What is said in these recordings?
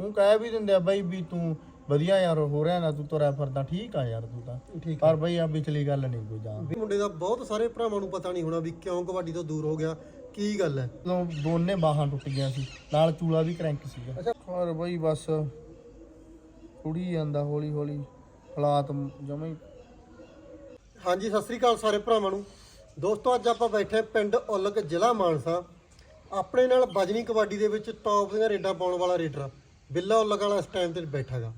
ਤੂੰ ਕਹਿ ਵੀ ਦਿੰਦੇ ਆ ਬਾਈ ਵੀ ਤੂੰ ਵਧੀਆ ਯਾਰ ਹੋ ਰਿਹਾ ਨਾ ਤੂੰ ਤੁਰਿਆ ਫਿਰਦਾ ਠੀਕ ਆ ਯਾਰ ਤੂੰ ਤਾਂ। ਠੀਕ ਪਰ ਬਈ ਆ ਵਿਚਲੀ ਗੱਲ ਨਹੀਂ ਕੋਈ ਜਾਣ ਵੀ ਮੁੰਡੇ ਦਾ ਬਹੁਤ ਸਾਰੇ ਭਰਾਵਾਂ ਨੂੰ ਪਤਾ ਨਹੀਂ ਹੋਣਾ ਵੀ ਕਿਉਂ ਕਬੱਡੀ ਤੋਂ ਦੂਰ ਹੋ ਗਿਆ ਕੀ ਗੱਲ ਹੈ? ਜਦੋਂ ਦੋਨੇ ਬਾਹਾਂ ਟੁੱਟ ਗਈਆਂ ਸੀ ਨਾਲ ਚੂਲਾ ਵੀ ਕਰੈਂਕ ਸੀਗਾ। ਅੱਛਾ। ਹੋਰ ਬਈ ਬਸ ਕੁੜੀ ਜਾਂਦਾ ਹੌਲੀ ਹੌਲੀ ਹਾਲਾਤ ਜਮੇ ਹੀ। ਹਾਂਜੀ ਸਤਿ ਸ੍ਰੀ ਅਕਾਲ ਸਾਰੇ ਭਰਾਵਾਂ ਨੂੰ। ਦੋਸਤੋ ਅੱਜ ਆਪਾਂ ਬੈਠੇ ਪਿੰਡ ਉਲਕ ਜ਼ਿਲ੍ਹਾ ਮਾਨਸਾ। ਆਪਣੇ ਨਾਲ ਬਜਨੀ ਕਬੱਡੀ ਦੇ ਵਿੱਚ ਟੌਪ ਦੀਆਂ ਰੇਡਾਂ ਪਾਉਣ ਵਾਲਾ ਰੇਡਰ। ਬਿੱਲਾ ਉਲਕ ਵਾਲਾ ਇਸ ਟਾਈਮ ਤੇ ਬੈਠਾਗਾ।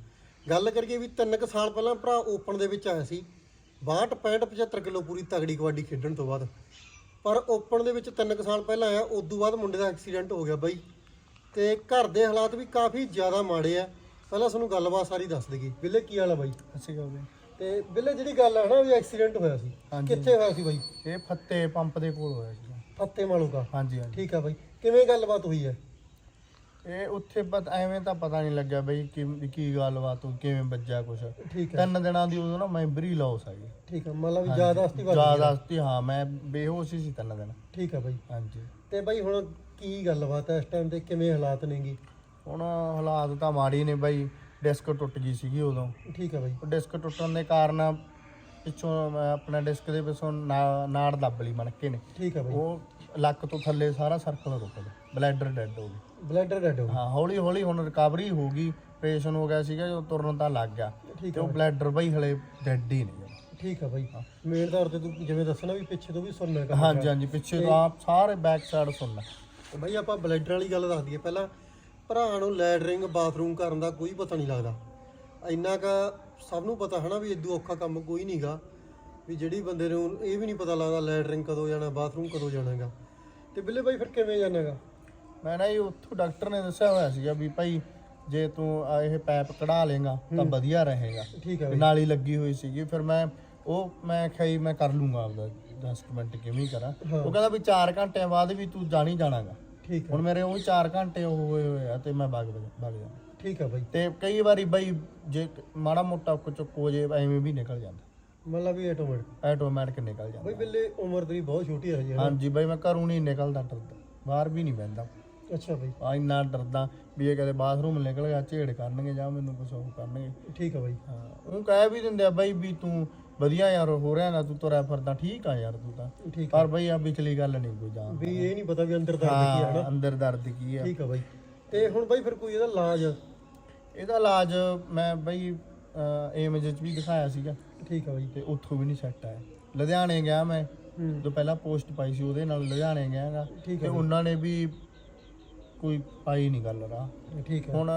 ਗੱਲ ਕਰੀਏ ਵੀ ਤਿੰਨ ਕੁ ਸਾਲ ਪਹਿਲਾਂ ਭਰਾ ਓਪਨ ਦੇ ਵਿੱਚ ਆਇਆ ਸੀ। 62 65 75 ਕਿਲੋ ਪੂਰੀ ਤਗੜੀ ਕਬੱਡੀ ਖੇਡਣ ਤੋਂ ਬਾਅਦ। ਪਰ ਓਪਨ ਦੇ ਵਿੱਚ ਤਿੰਨ ਕੁ ਸਾਲ ਪਹਿਲਾਂ ਆਇਆ ਉਸ ਤੋਂ ਬਾਅਦ ਮੁੰਡੇ ਦਾ ਐਕਸੀਡੈਂਟ ਹੋ ਗਿਆ ਬਾਈ। ਤੇ ਘਰ ਦੇ ਹਾਲਾਤ ਵੀ ਕਾਫੀ ਜ਼ਿਆਦਾ ਮਾੜੇ ਆ। ਪਹਿਲਾਂ ਤੁਹਾਨੂੰ ਗੱਲਬਾਤ ਸਾਰੀ ਦੱਸ ਦਈਏ। ਬਿੱਲੇ ਕੀ ਹਾਲ ਆ ਬਾਈ? ਅੱਛੀ ਗੱਲ ਹੈ ਤੇ ਬਿੱਲੇ ਜਿਹੜੀ ਗੱਲ ਹੈ ਨਾ ਵੀ ਐਕਸੀਡੈਂਟ ਹੋਇਆ ਸੀ। ਕਿੱਥੇ ਹੋਇਆ ਸੀ ਬਾਈ? ਇਹ ਫੱਤੇ ਪੰਪ ਦੇ ਕੋਲ ਹੋਇਆ ਸੀ ਫੱਤੇ ਮਾਲੂ ਦਾ ਹਾਂਜੀ ਹਾਂਜੀ। ਠੀਕ ਆ ਬਾਈ। ਕਿਵੇਂ ਗੱਲਬਾਤ ਹੋਈ ਹੈ ਇਹ ਉੱਥੇ ਪਤ ਐਵੇਂ ਤਾਂ ਪਤਾ ਨਹੀਂ ਲੱਗਿਆ ਬਈ ਕਿ ਕੀ ਗੱਲਬਾਤ ਹੋਈ ਕਿਵੇਂ ਵੱਜਿਆ ਕੁਛ। ਠੀਕ ਹੈ। ਤਿੰਨ ਦਿਨਾਂ ਦੀ ਉਦੋਂ ਨਾ ਮੈਂਬਰੀ ਲਾਸ ਆ ਗਈ ਠੀਕ ਆ ਮਤਲਬ ਜ਼ਿਆਦਾ ਅਸਤੀ ਵੱਜ ਜ਼ਿਆਦਾ ਸੀ ਹਾਂ ਮੈਂ ਬੇਹੋਸ਼ ਹੀ ਸੀ ਤਿੰਨ ਦਿਨ। ਠੀਕ ਆ ਬਾਈ। ਹਾਂਜੀ। ਤੇ ਬਾਈ ਹੁਣ ਕੀ ਗੱਲਬਾਤ ਹੈ ਇਸ ਟਾਈਮ ਤੇ ਕਿਵੇਂ ਹਾਲਾਤ ਨੇਗੇ? ਹੁਣ ਹਾਲਾਤ ਤਾਂ ਮਾੜੀ ਨੇ ਬਾਈ ਡਿਸਕ ਟੁੱਟ ਗਈ ਸੀਗੀ ਉਦੋਂ। ਠੀਕ ਆ ਬਾਈ। ਉਹ ਡਿਸਕ ਟੁੱਟਣ ਦੇ ਕਾਰਨ ਪਿੱਛੋਂ ਆਪਣਾ ਡਿਸਕ ਦੇ ਪਿੱਛੋਂ ਨਾੜ ਦੱਬ ਲਈ ਮਣਕੇ ਨੇ। ਠੀਕ ਆ ਬਾਈ। ਉਹ ਲੱਕ ਤੋਂ ਥੱਲੇ ਸਾਰਾ ਸਰਕਲ ਰੁਕ ਗਿਆ। ਬਲੈਡਰ ਡੈਡ ਹੋ ਗਈ। ਬਲੱਡ ਰੈਡ ਹੋ ਹਾਂ ਹੌਲੀ ਹੌਲੀ ਹੁਣ ਰਿਕਵਰੀ ਹੋ ਗਈ। ਆਪਰੇਸ਼ਨ ਹੋ ਗਿਆ ਸੀਗਾ ਜਦੋਂ ਤੁਰਨ ਤਾਂ ਲੱਗ ਗਿਆ। ਠੀਕ ਤੇ ਆ ਉਹ ਬਲੈਡਰ ਬਈ ਹਲੇ ਡੈਡ ਹੀ ਨਹੀਂ ਠੀਕ ਆ ਬਾਈ। ਮੇਨ ਤੌਰ ਤੇ ਤੂੰ ਜਿਵੇਂ ਦੱਸਣਾ ਵੀ ਪਿੱਛੇ ਤੋਂ ਵੀ ਸੁਣਨਾ ਕੰਮ ਹਾਂਜੀ ਹਾਂਜੀ ਪਿੱਛੇ ਤੋਂ ਆਪ ਸਾਰੇ ਬੈਕ ਸਾਈਡ ਸੁਣਨਾ ਤੇ ਬਾਈ ਆਪਾਂ ਬਲੱਡਰ ਵਾਲੀ ਗੱਲ ਦੱਸ ਦਈਏ। ਪਹਿਲਾਂ ਭਰਾ ਨੂੰ ਲੈਟਰਿੰਗ ਬਾਥਰੂਮ ਕਰਨ ਦਾ ਕੋਈ ਪਤਾ ਨਹੀਂ ਲੱਗਦਾ। ਇੰਨਾ ਕ ਸਭ ਨੂੰ ਪਤਾ ਹਨਾ ਵੀ ਇਦੋਂ ਔਖਾ ਕੰਮ ਕੋਈ ਨਹੀਂਗਾ ਵੀ ਜਿਹੜੀ ਬੰਦੇ ਨੂੰ ਇਹ ਵੀ ਨਹੀਂ ਪਤਾ ਲੱਗਦਾ ਲੈਟਰਿੰਗ ਕਦੋਂ ਜਾਣਾ ਬਾਥਰੂਮ ਕਦੋਂ ਜਾਣਾਗਾ। ਤੇ ਬਿੱਲੇ ਬਾਈ ਫਿਰ ਕਿਵੇਂ ਜਾਣਾਗਾ? ਮੈਂ ਨਾ ਜੀ ਉੱਥੋਂ ਡਾਕਟਰ ਨੇ ਦੱਸਿਆ ਹੋਇਆ ਸੀਗਾ ਵੀ ਭਾਈ ਜੇ ਤੂੰ ਇਹ ਪੈਪ ਕਢਾ ਲੇਗਾ ਤਾਂ ਵਧੀਆ ਰਹੇਗਾ। ਠੀਕ ਬਾਈ। ਨਾਲੀ ਲੱਗੀ ਹੋਈ ਸੀਗੀ। ਫਿਰ ਮੈਂ ਉਹ ਮੈਂ ਖਾਈ ਮੈਂ ਕਰ ਲੂੰਗਾ ਆਪਦਾ 10 ਮਿੰਟ ਕਿਵੇਂ ਕਰਾਂ। ਹਾਂ। ਉਹ ਕਹਿੰਦਾ ਵੀ 4 ਘੰਟਿਆਂ ਬਾਅਦ ਵੀ ਤੂੰ ਜਾਣੀ ਜਾਣਾਗਾ। ਠੀਕ ਆ ਹੁਣ ਮੇਰੇ ਉਹ 4 ਘੰਟੇ ਉਹ ਹੋਏ ਹੋਏ ਆ ਤੇ ਮੈਂ ਵਗ ਵਗ ਜਾ ਠੀਕ ਆ ਬਾਈ। ਤੇ ਕਈ ਵਾਰੀ ਬਾਈ ਜੇ ਮਾੜਾ ਮੋਟਾ ਕੁ ਚੁੱਕ ਹੋ ਜੇ ਐਵੇਂ ਵੀ ਨਿਕਲ ਜਾਂਦਾ। ਮਤਲਬ ਵੀ ਆਟੋਮੈਟਿਕ ਆਟੋਮੈਟਿਕ ਨਿਕਲ ਬਾਈ ਜਾਂਦਾ ਬਿੱਲੇ ਉਮਰ ਤੇਰੀ ਬਹੁਤ ਛੋਟੀ ਹੈ ਹਜੇ ਹਨਾ? ਹਾਂਜੀ ਬਾਈ ਮੈਂ ਘਰੋਂ ਨਹੀਂ ਨਿਕਲਦਾ ਡਰਦਾ। ਬਾਹਰ ਵੀ ਨਹੀਂ ਬੈਂਦਾ ਅੱਛਾ ਬਾਈ। ਆ ਇੰਨਾ ਡਰਦਾ ਵੀ ਇਹ ਕਦੇ ਬਾਥਰੂਮ ਨਿਕਲ ਗਿਆ ਝੇੜ ਕਰਨਗੇ ਜਾਂ ਮੈਨੂੰ ਕੁਝ ਉਹ ਕਰਨਗੇ। ਠੀਕ ਆ ਬਾਈ। ਹਾਂ ਉਹ ਕਹਿ ਵੀ ਦਿੰਦੇ ਆ ਬਾਈ ਵੀ ਤੂੰ ਵਧੀਆ ਯਾਰ ਹੋ ਰਿਹਾ ਨਾ ਤੂੰ ਤੁਰਿਆ ਫਿਰਦਾ ਠੀਕ ਆ ਯਾਰ ਤੂੰ ਤਾਂ। ਠੀਕ ਪਰ ਬਾਈ ਆ ਵਿਚਲੀ ਗੱਲ ਨਹੀਂ ਕੋਈ ਜਾਣ ਵੀ ਇਹ ਨਹੀਂ ਪਤਾ ਵੀ ਅੰਦਰ ਦਰਦ ਕੀ ਹੈ ਹਾਂ ਅੰਦਰ ਦਰਦ ਕੀ ਆ। ਠੀਕ ਆ ਬਾਈ। ਤੇ ਹੁਣ ਬਾਈ ਫਿਰ ਕੋਈ ਇਹਦਾ ਇਲਾਜ? ਇਹਦਾ ਇਲਾਜ ਮੈਂ ਬਾਈ ਏਮਜ ਚ ਵੀ ਦਿਖਾਇਆ ਸੀਗਾ। ਠੀਕ ਆ ਬਾਈ ਤੇ ਉੱਥੋਂ ਵੀ ਨਹੀਂ ਸੈੱਟ ਆਇਆ। ਲੁਧਿਆਣੇ ਗਿਆ ਮੈਂ ਹੂੰ। ਜੋ ਪਹਿਲਾਂ ਪੋਸਟ ਪਾਈ ਸੀ ਉਹਦੇ ਨਾਲ ਲੁਧਿਆਣੇ ਗਿਆਗਾ। ਠੀਕ ਤੇ ਆ ਉਹਨਾਂ ਨੇ ਵੀ ਕੋਈ ਪਾਈ ਨਹੀਂ ਗੱਲ ਰਾਹ। ਠੀਕ ਆ। ਹੁਣ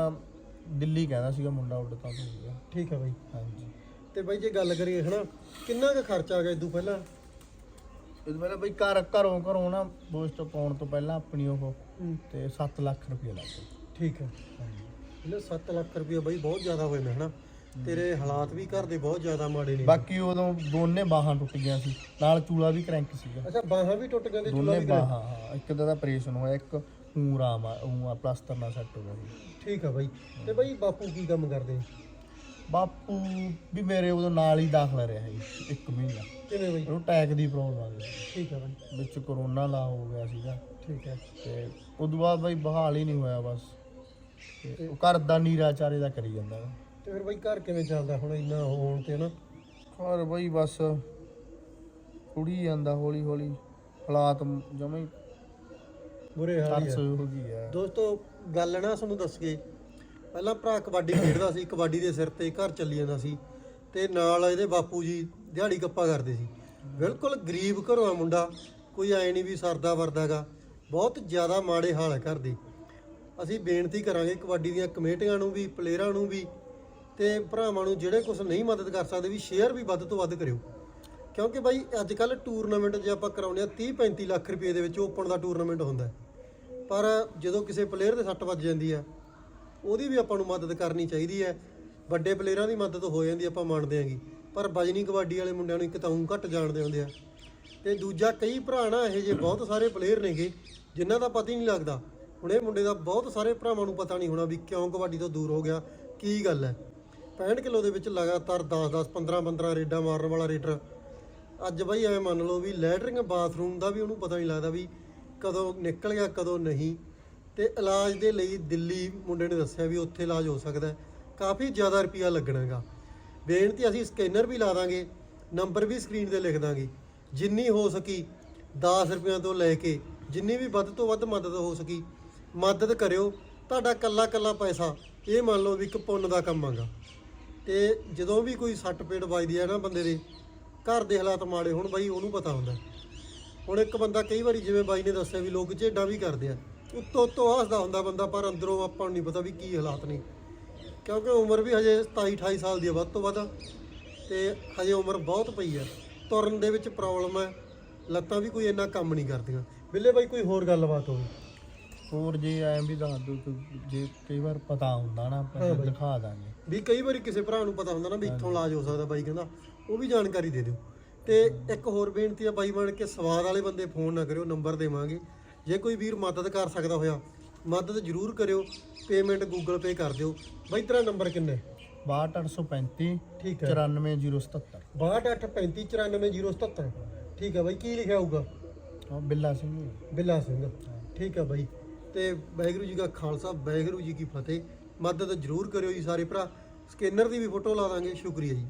ਦਿੱਲੀ ਕਹਿੰਦਾ ਸੀਗਾ ਮੁੰਡਾ ਉੱਡ ਤਾਂ ਸੀਗਾ ਠੀਕ ਆ ਬਾਈ। ਹਾਂਜੀ। ਤੇ ਬਾਈ ਜੇ ਗੱਲ ਕਰੀਏ ਹਨਾ ਕਿੰਨਾ ਕੁ ਖਰਚਾ ਆ ਗਿਆ ਇਦੋਂ ਪਹਿਲਾਂ? ਤੋਂ ਪਹਿਲਾਂ ਬਈ ਘਰ ਘਰੋਂ ਘਰੋਂ ਨਾ ਪੋਸਟ ਪਾਉਣ ਤੋਂ ਪਹਿਲਾਂ ਆਪਣੀ ਉਹ ਹੂੰ। ਤੇ 7 ਲੱਖ ਰੁਪਏ ਲੱਗ ਗਏ। ਠੀਕ ਆ। ਇਹਨੇ 7 ਲੱਖ ਰੁਪਏ ਬਾਈ ਬਹੁਤ ਜ਼ਿਆਦਾ ਹੋਏ ਨੇ ਹਨਾ। ਤੇਰੇ ਹਾਲਾਤ ਵੀ ਘਰ ਦੇ ਬਹੁਤ ਜ਼ਿਆਦਾ ਮਾੜੇ ਨੇ। ਬਾਕੀ ਉਦੋਂ ਦੋਨੇ ਬਾਹਾਂ ਟੁੱਟ ਗਈਆਂ ਸੀ। ਨਾਲ ਚੂਲਾ ਵੀ ਕਰੈਂਕ ਸੀਗਾ। ਅੱਛਾ ਬਾਹਾਂ ਵੀ ਟੁੱਟ ਗਈਆਂ ਤੇ ਚੂਲਾ ਦੋਨੇ ਵੀ ਬਾਹਾਂ ਹਾਂ ਇੱਕ ਦਾ ਆਪਰੇਸ਼ਨ ਹੋਇਆ ਇੱਕ ਊਂ ਆਰਾਮ ਆ ਊਂ ਆ ਪਲਾਸਟਰ ਨਾਲ ਸੈੱਟ ਹੋ ਗਿਆ ਸੀ। ਠੀਕ ਆ ਬਾਈ। ਤੇ ਬਾਈ ਬਾਪੂ ਕੀ ਕੰਮ ਕਰਦੇ ਬਾਪੂ ਵੀ ਮੇਰੇ ਉਦੋਂ ਨਾਲ ਹੀ ਦਾਖਲਾ ਰਿਹਾ ਸੀ ਇੱਕ ਮਹੀਨਾ। ਕਿਵੇਂ ਬਾਈ? ਉਹਨੂੰ ਅਟੈਕ ਦੀ ਪ੍ਰੋਬਲਮ ਆ ਗਈ। ਠੀਕ ਆ ਬਾਈ। ਵਿੱਚ ਕਰੋਨਾ ਦਾ ਹੋ ਗਿਆ ਸੀਗਾ। ਠੀਕ ਹੈ ਤੇ ਉਦੋਂ ਬਾਅਦ ਬਈ ਬਹਾਲ ਹੀ ਨਹੀਂ ਹੋਇਆ ਬਸ। ਤੇ ਉਹ ਘਰ ਦਾ ਨੀਰਾ ਚਾਰੇ ਦਾ ਕਰੀ ਜਾਂਦਾ। ਵਾ। ਤੇ ਫਿਰ ਬਾਈ ਘਰ ਕਿਵੇਂ ਚੱਲਦਾ ਹੁਣ ਇੰਨਾ ਹੋਣ ਤੇ ਨਾ ਘਰ ਬਈ ਬਸ ਕੁੜੀ ਜਾਂਦਾ ਹੌਲੀ ਹੌਲੀ ਹਾਲਾਤ ਜਮੇ ਹੀ ਬੁਰੇ ਹਾਲ ਹੀ ਤਰਸ ਆ ਹੋ ਗਈ ਹੈ ਦੋਸਤੋ ਗੱਲ ਨਾ ਤੁਹਾਨੂੰ ਦੱਸਗੇ ਪਹਿਲਾਂ ਭਰਾ ਕਬੱਡੀ ਖੇਡਦਾ ਸੀ ਕਬੱਡੀ ਦੇ ਸਿਰ ਤੇ ਘਰ ਚੱਲੀ ਜਾਂਦਾ ਸੀ ਤੇ ਨਾਲ ਇਹਦੇ ਬਾਪੂ ਜੀ ਦਿਹਾੜੀ ਕੱਪਾ ਕਰਦੇ ਸੀ। ਬਿਲਕੁਲ ਗਰੀਬ ਘਰੋਂ ਆ ਮੁੰਡਾ ਕੋਈ ਐ ਨਹੀਂ ਵੀ ਸਰਦਾ ਵਰਦਾਗਾ ਬਹੁਤ ਜ਼ਿਆਦਾ ਮਾੜੇ ਹਾਲ ਹੈ ਘਰ ਦੇ। ਅਸੀਂ ਬੇਨਤੀ ਕਰਾਂਗੇ ਕਬੱਡੀ ਦੀਆਂ ਕਮੇਟੀਆਂ ਨੂੰ ਵੀ ਪਲੇਅਰਾਂ ਨੂੰ ਵੀ ਤੇ ਭਰਾਵਾਂ ਨੂੰ ਜਿਹੜੇ ਕੁਝ ਨਹੀਂ ਮਦਦ ਕਰ ਸਕਦੇ ਵੀ ਸ਼ੇਅਰ ਵੀ ਵੱਧ ਤੋਂ ਵੱਧ ਕਰਿਓ। ਕਿਉਂਕਿ ਬਾਈ ਅੱਜ ਕੱਲ ਟੂਰਨਾਮੈਂਟ ਜੇ ਆਪਾਂ ਕਰਾਉਂਦੇ ਆ 30 35 ਲੱਖ ਰੁਪਏ ਦੇ ਵਿੱਚ ਓਪਨ ਦਾ ਟੂਰਨਾਮੈਂਟ ਹੁੰਦਾ ਪਰ ਜਦੋਂ ਕਿਸੇ ਪਲੇਅਰ ਦੇ ਸੱਟ ਵੱਜ ਜਾਂਦੀ ਆ ਉਹਦੀ ਵੀ ਆਪਾਂ ਨੂੰ ਮਦਦ ਕਰਨੀ ਚਾਹੀਦੀ ਹੈ। ਵੱਡੇ ਪਲੇਅਰਾਂ ਦੀ ਮਦਦ ਹੋ ਜਾਂਦੀ ਆਪਾਂ ਮੰਨਦੇ ਆਂਗੀ ਪਰ ਬਜਨੀ ਕਬੱਡੀ ਵਾਲੇ ਮੁੰਡਿਆਂ ਨੂੰ ਇੱਕ ਤਾਂ ਊਂ ਘੱਟ ਜਾਣਦੇ ਹੁੰਦੇ ਆ। ਤੇ ਦੂਜਾ, ਕਈ ਭਰਾ ਨਾ ਇਹੋ ਜਿਹੇ ਬਹੁਤ ਸਾਰੇ ਪਲੇਅਰ ਨੇਗੇ, ਜਿਨ੍ਹਾਂ ਦਾ ਪਤਾ ਹੀ ਨਹੀਂ ਲੱਗਦਾ। ਹੁਣ ਇਹ ਮੁੰਡੇ ਦਾ ਬਹੁਤ ਸਾਰੇ ਭਰਾਵਾਂ ਨੂੰ ਪਤਾ ਨਹੀਂ ਹੋਣਾ ਵੀ ਕਿਉਂ ਕਬੱਡੀ ਤੋਂ ਦੂਰ ਹੋ ਗਿਆ, ਕੀ ਗੱਲ ਹੈ। 65 ਕਿਲੋ ਦੇ ਵਿੱਚ ਲਗਾਤਾਰ 10 10 15 15 ਰੇਡਾਂ ਮਾਰਨ ਵਾਲਾ ਰੇਡਰ। ਅੱਜ ਬਾਈ ਐਵੇਂ ਮੰਨ ਲਓ ਵੀ ਲੈਟਰਿੰਗ ਬਾਥਰੂਮ ਦਾ ਵੀ ਉਹਨੂੰ ਪਤਾ ਨਹੀਂ ਲੱਗਦਾ ਵੀ ਕਦੋਂ ਨਿਕਲ ਗਿਆ, ਕਦੋਂ ਨਹੀਂ। ਤੇ ਇਲਾਜ ਦੇ ਲਈ ਦਿੱਲੀ ਮੁੰਡੇ ਨੇ ਦੱਸਿਆ ਵੀ ਉੱਥੇ ਇਲਾਜ ਹੋ ਸਕਦਾ ਕਾਫੀ ਜ਼ਿਆਦਾ ਰੁਪਿਆ ਲੱਗਣਾਗਾ ਬੇਨਤੀ ਅਸੀਂ ਸਕੈਨਰ ਵੀ ਲਾ ਦਾਂਗੇ, ਨੰਬਰ ਵੀ ਸਕਰੀਨ ਤੇ ਲਿਖ ਦਾਂਗੇ। ਜਿੰਨੀ ਹੋ ਸਕੀ 10 ਰੁਪਈਆਂ ਤੋਂ ਲੈ ਕੇ ਜਿੰਨੀ ਵੀ ਵੱਧ ਤੋਂ ਵੱਧ ਮਦਦ ਹੋ ਸਕੀ, ਮਦਦ ਕਰਿਓ। ਤੁਹਾਡਾ ਕੱਲਾ ਕੱਲਾ ਪੈਸਾ, ਇਹ ਮੰਨ ਲਓ ਵੀ ਇੱਕ ਪੁੰਨ ਦਾ ਕੰਮ ਆਗਾ ਤੇ ਜਦੋਂ ਵੀ ਕੋਈ ਸੱਟ ਪੇਟ ਵੱਜਦੀ ਹੈ ਨਾ ਬੰਦੇ ਦੇ, ਘਰ ਦੇ ਹਾਲਾਤ ਮਾੜੇ ਹੋਣ ਬਾਈ ਉਹਨੂੰ ਪਤਾ ਹੁੰਦਾ। ਹੁਣ ਇੱਕ ਬੰਦਾ ਕਈ ਵਾਰੀ ਜਿਵੇਂ ਬਾਈ ਨੇ ਦੱਸਿਆ ਵੀ ਲੋਕ ਝੇਡਾਂ ਵੀ ਕਰਦੇ ਆ, ਉੱਤੋਂ ਉੱਤੋਂ ਹੱਸਦਾ ਹੁੰਦਾ ਬੰਦਾ, ਪਰ ਅੰਦਰੋਂ ਆਪਾਂ ਨੂੰ ਨਹੀਂ ਪਤਾ ਵੀ ਕੀ ਹਾਲਾਤ ਨੇ। ਕਿਉਂਕਿ ਉਮਰ ਵੀ ਹਜੇ 27 28 ਸਾਲ ਦੀ ਹੈ ਵੱਧ ਤੋਂ ਵੱਧ, ਤੇ ਹਜੇ ਉਮਰ ਬਹੁਤ ਪਈ ਹੈ ਤੁਰਨ ਦੇ ਵਿੱਚ ਪ੍ਰੋਬਲਮ ਹੈ ਲੱਤਾਂ ਵੀ ਕੋਈ ਇੰਨਾ ਕੰਮ ਨਹੀਂ ਕਰਦੀਆਂ। ਬਿੱਲੇ ਬਾਈ ਕੋਈ ਹੋਰ ਗੱਲਬਾਤ ਹੋਵੇ। ਹੋਰ ਜੇ ਐਂ ਵੀ ਦੱਸ ਦੋ ਜੇ ਕਈ ਵਾਰ ਪਤਾ ਹੁੰਦਾ ਨਾ ਆਪਾਂ। ਦਿਖਾ ਦਾਂਗੇ। ਵੀ ਕਈ ਵਾਰੀ ਕਿਸੇ ਭਰਾ ਨੂੰ ਪਤਾ ਹੁੰਦਾ ਨਾ ਵੀ ਇੱਥੋਂ ਇਲਾਜ ਹੋ ਸਕਦਾ ਬਾਈ ਕਹਿੰਦਾ ਉਹ ਵੀ ਜਾਣਕਾਰੀ ਦੇ ਦਿਓ। ਤੇ ਇੱਕ ਹੋਰ ਬੇਨਤੀ ਆ ਬਾਈ ਬਣ ਕੇ ਸਵਾਦ ਵਾਲੇ ਬੰਦੇ ਫੋਨ ਨਾ ਕਰਿਓ ਨੰਬਰ ਦੇਵਾਂਗੇ। ਜੇ ਕੋਈ ਵੀਰ ਮਦਦ ਕਰ ਸਕਦਾ ਹੋਇਆ ਮਦਦ ਜ਼ਰੂਰ ਕਰਿਓ ਪੇਮੈਂਟ ਗੂਗਲ ਪੇ ਕਰ ਦਿਓ। ਬਾਈ ਤੇਰਾ ਨੰਬਰ ਕਿੰਨਾ ਹੈ? 62835 ਠੀਕ ਹੈ 94077 6283594077 ਠੀਕ ਹੈ। ਬਾਈ ਕੀ ਲਿਖਿਆ ਹੋਊਗਾ ਬਿੱਲਾ ਸਿੰਘ ਬਿੱਲਾ ਸਿੰਘ ਠੀਕ ਹੈ ਬਾਈ ਤੇ ਵਾਹਿਗੁਰੂ ਜੀ ਕਾ ਖਾਲਸਾ, ਵਾਹਿਗੁਰੂ ਜੀ ਕੀ ਫਤਿਹ। ਮਦਦ ਜ਼ਰੂਰ ਕਰਿਓ ਜੀ ਸਾਰੇ ਭਰਾ। ਸਕੈਨਰ ਦੀ ਵੀ ਫੋਟੋ ਲਾ ਦਾਂਗੇ। ਸ਼ੁਕਰੀਆ ਜੀ।